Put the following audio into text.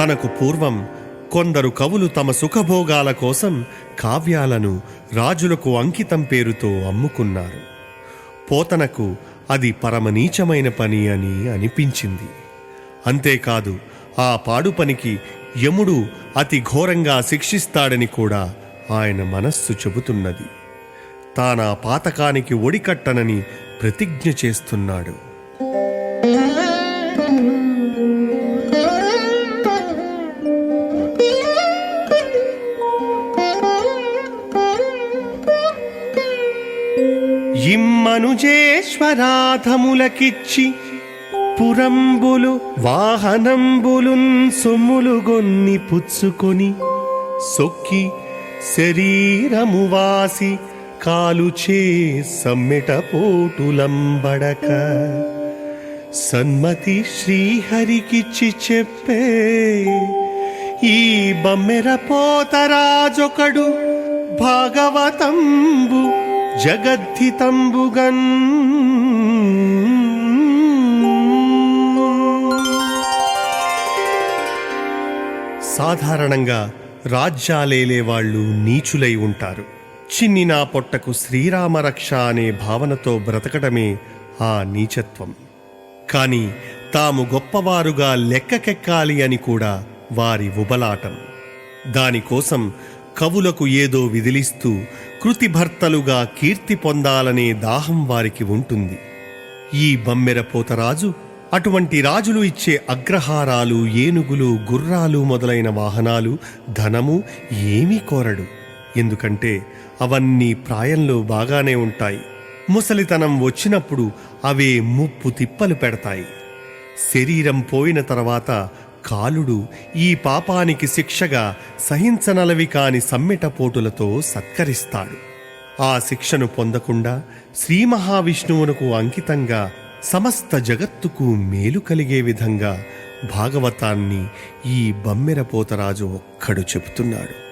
తనకు పూర్వం కొందరు కవులు తమ సుఖభోగాల కోసం కావ్యాలను రాజులకు అంకితం పేరుతో అమ్ముకున్నారు. పోతనకు అది పరమనీచమైన పని అని అనిపించింది. అంతేకాదు ఆ పాడు పనికి యముడు అతి ఘోరంగా శిక్షిస్తాడని కూడా ఆయన మనస్సు చెబుతున్నది. తానా పాతకానికి ఒడికట్టనని ప్రతిజ్ఞ చేస్తున్నాడు. ఇమ్మనుజేశ్వరాధములకిచ్చి పురంబులు వాహనంబులున్ సొమ్ములు గొన్ని పుచ్చుకొని సొక్కి శరీరము వాసి కాలుచే సమ్మెట పోటులంబడక. సన్మతి శ్రీహరికిచ్చి చెప్పే ఈ బమ్మెర పోతరాజొకడు భాగవతంబు జగద్ధితంబుగన్. సాధారణంగా రాజ్యాలేలే వాళ్ళు నీచులై ఉంటారు. చిన్ని నా పొట్టకు శ్రీరామరక్ష అనే భావనతో బ్రతకడమే ఆ నీచత్వం. కాని తాము గొప్పవారుగా లెక్కకెక్కాలి అని కూడా వారి ఉబలాటం. దానికోసం కవులకు ఏదో విదిలిస్తూ కృతిభర్తలుగా కీర్తి పొందాలనే దాహం వారికి ఉంటుంది. ఈ బమ్మెర పోతరాజు అటువంటి రాజులు ఇచ్చే అగ్రహారాలు ఏనుగులు గుర్రాలు మొదలైన వాహనాలు ధనము ఏమీ కోరడు. ఎందుకంటే అవన్నీ ప్రాయంలో బాగానే ఉంటాయి. ముసలితనం వచ్చినప్పుడు అవే ముప్పు తిప్పలు పెడతాయి. శరీరం పోయిన తర్వాత కాలుడు ఈ పాపానికి శిక్షగా సహించనలవి కాని సమ్మెటపోటులతో సత్కరిస్తాడు. ఆ శిక్షను పొందకుండా శ్రీ మహావిష్ణువునకు అంకితంగా సమస్త జగత్తుకు మేలు కలిగే విధంగా భాగవతాన్ని ఈ బమ్మెరపోతరాజు ఒక్కడు చెబుతున్నాడు.